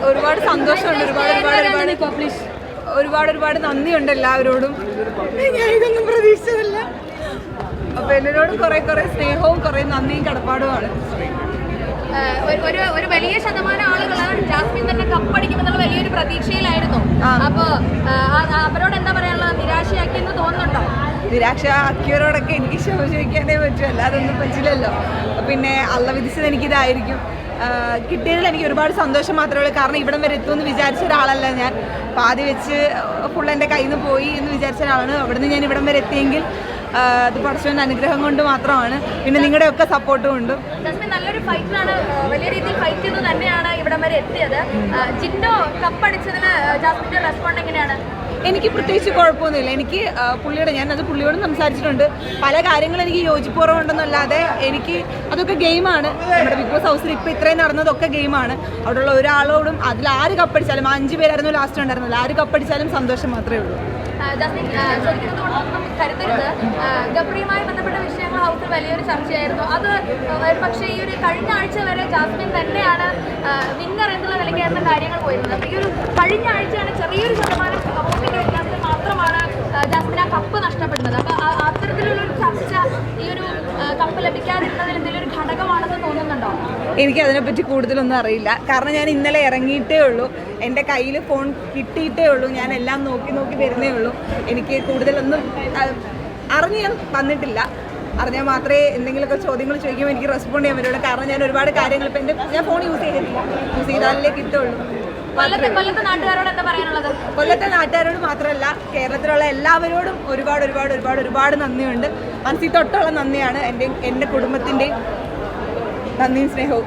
ഒരുപാട് സന്തോഷമുണ്ട്. ഒരുപാട് ഒരുപാട് ഒരുപാട് ഒരുപാട് ഒരുപാട് നന്ദിയുണ്ട് എല്ലാവരോടും. ഞാൻ ഇതൊന്നും പ്രതീക്ഷിച്ചതല്ല. അപ്പൊ എല്ലാവരോടും കുറെ കുറെ സ്നേഹവും കുറെ നന്ദിയും കടപ്പാടുമാണ്. ഒരു- ഒരു വലിയ ശതമാനം ആളുകൾ ജാസ്മിൻ തന്നെ കപ്പടിക്കുമെന്നുള്ള വലിയൊരു പ്രതീക്ഷയിലായിരുന്നു. അപ്പൊ അവരോട് എന്താ പറയാനുള്ളത്? നിരാശയാക്കി എന്ന് തോന്നുന്നുണ്ടോ? നിരാശ ആക്കിയവരോടൊക്കെ എനിക്ക് ക്ഷമ ചോദിക്കാനേ പറ്റൂ. അല്ലാതൊന്നും പറ്റില്ലല്ലോ. പിന്നെ അള്ള വിധിച്ചത് എനിക്കിതായിരിക്കും. കിട്ടിയതിൽ എനിക്ക് ഒരുപാട് സന്തോഷം മാത്രമേ ഉള്ളൂ. കാരണം ഇവിടം വരെ എത്തുമെന്ന് വിചാരിച്ച ഒരാളല്ല ഞാൻ. പാതി വെച്ച് ഫുൾ എന്റെ കയ്യിൽ നിന്ന് പോയി എന്ന് വിചാരിച്ച ഒരാളാണ്. അവിടുന്ന് ഞാൻ ഇവിടം വരെ എത്തിയെങ്കിൽ അത് പഠിച്ചവന്റെ അനുഗ്രഹം കൊണ്ട് മാത്രമാണ്. പിന്നെ നിങ്ങളുടെ ഒക്കെ സപ്പോർട്ടും ഉണ്ട്. നല്ലൊരു ഫൈറ്റിലാണ് വലിയ രീതിയിൽ ഫൈറ്റ് ചെയ്ത് തന്നെയാണ് ഇവിടം വരെ എത്തിയത്. ജിൻഡോ കപ്പടിച്ചതിന് ജാസ്മിന്റെ റെസ്പോണ്ട് എങ്ങനെയാണ്? എനിക്ക് പ്രത്യേകിച്ച് കുഴപ്പമൊന്നുമില്ല. എനിക്ക് പുള്ളിയുടെ അത് പുള്ളിയോടും സംസാരിച്ചിട്ടുണ്ട്. പല കാര്യങ്ങളും എനിക്ക് യോജിപ്പുറവുണ്ടെന്നല്ലാതെ എനിക്ക് അതൊക്കെ ഗെയിമാണ്. നമ്മുടെ ബിഗ് ബോസ് ഹൗസിൽ ഇപ്പോൾ ഇത്രയും നടന്നതൊക്കെ ഗെയിമാണ്. അവിടെയുള്ള ഒരാളോടും അതിൽ ആര് കപ്പടിച്ചാലും അഞ്ച് പേരായിരുന്നു ലാസ്റ്റ് ഉണ്ടായിരുന്നില്ല ആര് കപ്പടിച്ചാലും സന്തോഷം മാത്രമേ ഉള്ളൂ. കരുതരുത്. ബന്ധപ്പെട്ട വിഷയങ്ങൾ ഹൗസിൽ വലിയൊരു ചർച്ചയായിരുന്നു. അത് പക്ഷേ ഈ ഒരു കഴിഞ്ഞ ആഴ്ച വരെ ജാസ്മിൻ തന്നെയാണ് വിന്നർ എന്നുള്ള നിലയ്ക്കായിരുന്നു കാര്യങ്ങൾ പോയിരുന്നത്. ഈ ഒരു കഴിഞ്ഞ ആഴ്ചയാണ് ചെറിയൊരു ശതമാനം ആഹ് കപ്പ് ലഭിക്കാതിരുന്നതിൽ എന്തെങ്കിലും എനിക്ക് അതിനെപ്പറ്റി കൂടുതലൊന്നും അറിയില്ല. കാരണം ഞാൻ ഇന്നലെ ഇറങ്ങിയിട്ടേ ഉള്ളൂ. എന്റെ കയ്യിൽ ഫോൺ കിട്ടിയിട്ടേ ഉള്ളൂ. ഞാൻ എല്ലാം നോക്കി നോക്കി വരുന്നേ ഉള്ളൂ. എനിക്ക് കൂടുതലൊന്നും അറിഞ്ഞ് ഞാൻ വന്നിട്ടില്ല. അറിഞ്ഞാൽ മാത്രമേ എന്തെങ്കിലുമൊക്കെ ചോദ്യങ്ങൾ ചോദിക്കുമ്പോൾ എനിക്ക് റെസ്പോണ്ട് ചെയ്യാൻ പറ്റുള്ളൂ. കാരണം ഞാൻ ഒരുപാട് കാര്യങ്ങൾ ഇപ്പം എന്റെ ഞാൻ ഫോൺ യൂസ് ചെയ്തിട്ടില്ല. യൂസ് ചെയ്താലേ കിട്ടുള്ളൂ. കൊല്ലത്തെ നാട്ടുകാരോട് എന്താ പറയാനുള്ളത്? കൊല്ലത്തെ നാട്ടുകാരോട് മാത്രമല്ല കേരളത്തിലുള്ള എല്ലാവരോടും ഒരുപാട് ഒരുപാട് ഒരുപാട് ഒരുപാട് നന്ദിയുണ്ട്. മനസ്സിൽ തൊട്ടുള്ള നന്ദിയാണ് എന്റെ എന്റെ കുടുംബത്തിന്റെയും നന്ദിയും സ്നേഹവും.